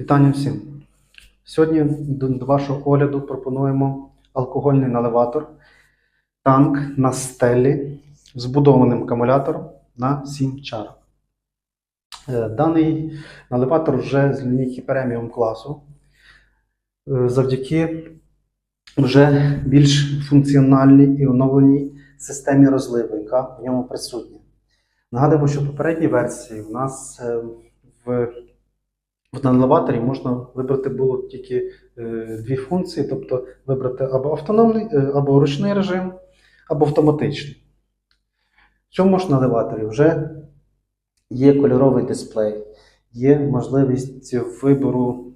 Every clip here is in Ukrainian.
Вітання всім! Сьогодні до вашого огляду пропонуємо алкогольний наливатор танк на стелі з вбудованим акумулятором на 7 чарок. Е, Даний наливатор вже з лінійки преміум класу. Е, Завдяки вже більш функціональній і оновленій системі розливу, яка в ньому присутня. Нагадуємо, що в попередній версії у нас е, в в наливаторі можна вибрати було тільки е, дві функції, тобто вибрати або автономний, е, або ручний режим, або автоматичний. В цьому ж наливаторі вже є кольоровий дисплей, є можливість вибору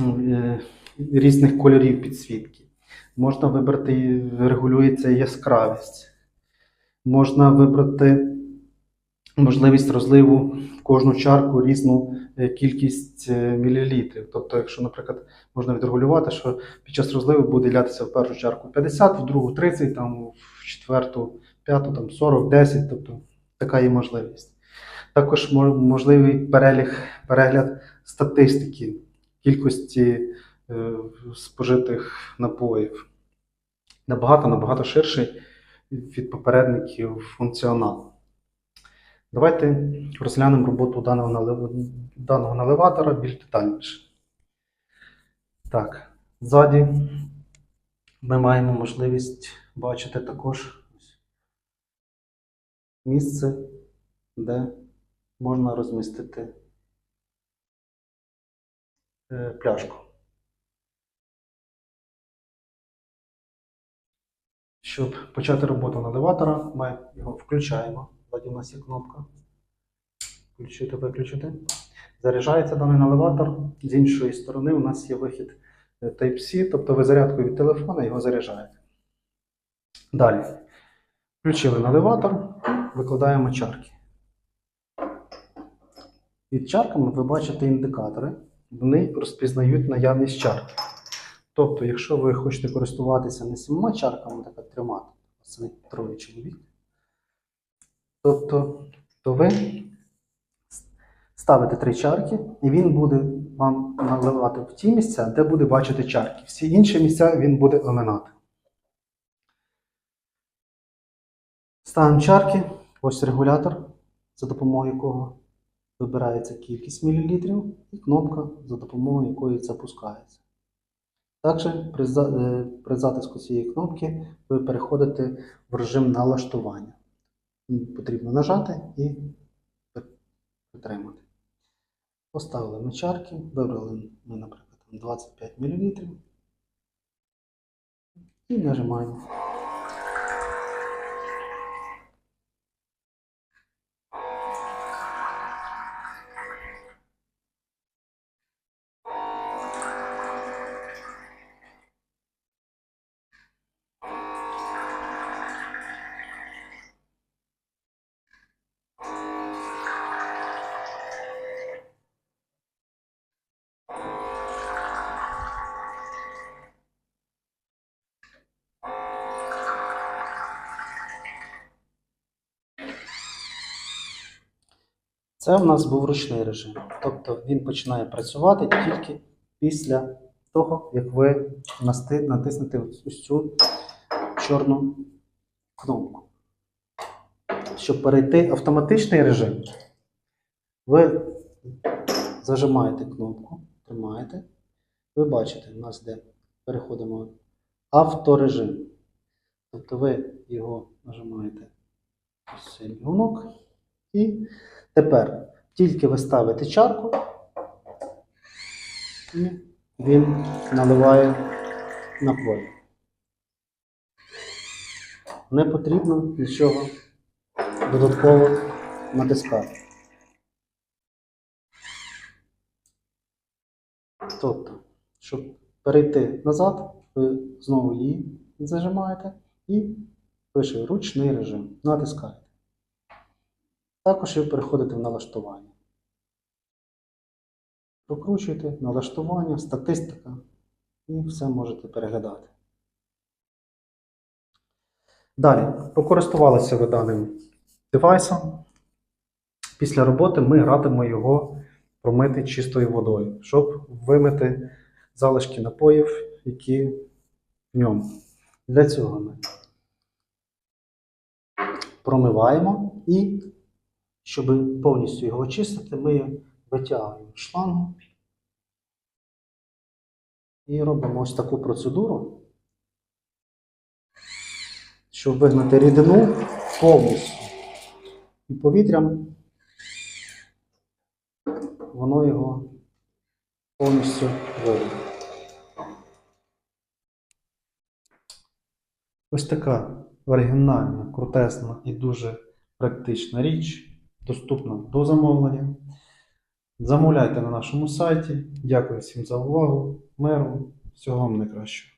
е, різних кольорів підсвітки. Можна вибрати, регулюється яскравість. Можна вибрати можливість розливу в кожну чарку різну е, кількість е, мілілітрів. Тобто, якщо, наприклад, можна відрегулювати, що під час розливу буде лятися в першу чарку 50, в другу 30, там, в четверту, п'яту, там 40, 10, тобто така є можливість. Також можливий перелік, перегляд статистики кількості е, спожитих напоїв. Набагато набагато ширший від попередників функціонал. Давайте розглянемо роботу даного, даного наливатора більш детальніше. Так, ззаді ми маємо можливість бачити також місце, де можна розмістити е, пляшку. Щоб почати роботу наливатора, ми його включаємо. Ззаді у нас є кнопка. Включити, виключити. Заряджається даний наливатор. З іншої сторони у нас є вихід е, Type-C, тобто ви зарядкою від телефона його заряджаєте. Далі. Включили наливатор, викладаємо чарки. Під чарками ви бачите індикатори. Вони розпізнають наявність чарки. Тобто, якщо ви хочете користуватися не сімома чарками, так як трьома, це троє чоловік, тобто, то ви ставите три чарки, і він буде вам наливати в ті місця, де буде бачити чарки. Всі інші місця він буде оминати. Ставимо чарки, ось регулятор, за допомогою якого вибирається кількість мілілітрів, і кнопка, за допомогою якої запускається. Також е, при затиску цієї кнопки ви переходите в режим налаштування. Потрібно нажати і підтримати. Поставили ми вибрали ми, наприклад, 25 мл і нажимаємо. Це у нас був ручний режим. Тобто він починає працювати тільки після того, як ви натиснете ось цю чорну кнопку. Щоб перейти в автоматичний режим, ви зажимаєте кнопку, тримаєте. Ви бачите, у нас де переходимо в авторежим. Тобто ви його нажимаєте ось цей бігунок і Тепер тільки ви ставите чарку, і він наливає напій. Не потрібно нічого додатково натискати. Тобто, щоб перейти назад, ви знову її зажимаєте і пише ручний режим. Натискаєте. Також ви переходите в налаштування. Прокручуєте налаштування, статистика і все можете переглядати. Далі, покористувалися ви даним девайсом. Після роботи ми радимо його промити чистою водою, щоб вимити залишки напоїв, які в ньому. Для цього ми промиваємо і, щоб повністю його очистити, ми витягуємо шлангу і робимо ось таку процедуру, щоб вигнати рідину повністю. І повітрям воно його повністю виведе. Ось така оригінальна, крутесна і дуже практична річ, доступна до замовлення. Замовляйте на нашому сайті. Дякую всім за увагу. Миру, всього вам найкращого.